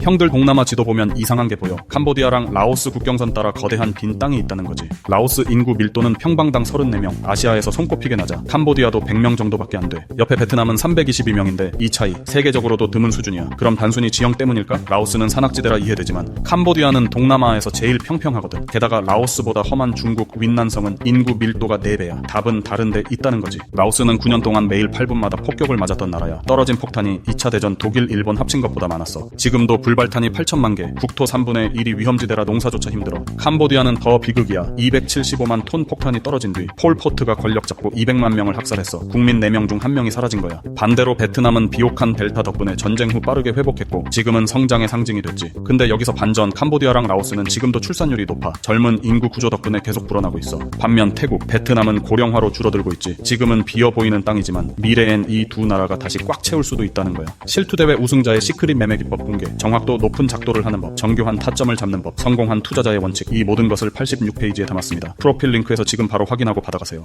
형들 동남아 지도 보면 이상한 게 보여. 캄보디아랑 라오스 국경선 따라 거대한 빈 땅이 있다는 거지. 라오스 인구 밀도는 평방당 34명, 아시아에서 손꼽히게 낮아. 캄보디아도 100명 정도밖에 안 돼. 옆에 베트남은 322명인데 이 차이 세계적으로도 드문 수준이야. 그럼 단순히 지형 때문일까? 라오스는 산악지대라 이해되지만 캄보디아는 동남아에서 제일 평평하거든. 게다가 라오스보다 험한 중국 윈난성은 인구 밀도가 4배야. 답은 다른데 있다는 거지. 라오스는 9년 동안 매일 8분마다 폭격을 맞았던 나라야. 떨어진 폭탄이 2차 대전 독일, 일본 합친 것보다 많았어. 지금도 불 발탄이 8천만 개, 국토 3분의 1이 위험지대라 농사조차 힘들어. 캄보디아는 더 비극이야. 275만 톤 폭탄이 떨어진 뒤 폴 포트가 권력 잡고 200만 명을 학살했어. 국민 4명 중 1명이 사라진 거야. 반대로 베트남은 비옥한 델타 덕분에 전쟁 후 빠르게 회복했고 지금은 성장의 상징이 됐지. 근데 여기서 반전 캄보디아랑 라오스는 지금도 출산율이 높아. 젊은 인구 구조 덕분에 계속 불어나고 있어. 반면 태국, 베트남은 고령화로 줄어들고 있지. 지금은 비어 보이는 땅이지만 미래엔 이 두 나라가 다시 꽉 채울 수도 있다는 거야. 실투대회 우승자의 시크릿 매매 기법 공개, 정확도 높은 작도를 하는 법, 정교한 타점을 잡는 법, 성공한 투자자의 원칙, 이 모든 것을 86페이지에 담았습니다. 프로필 링크에서 지금 바로 확인하고 받아가세요.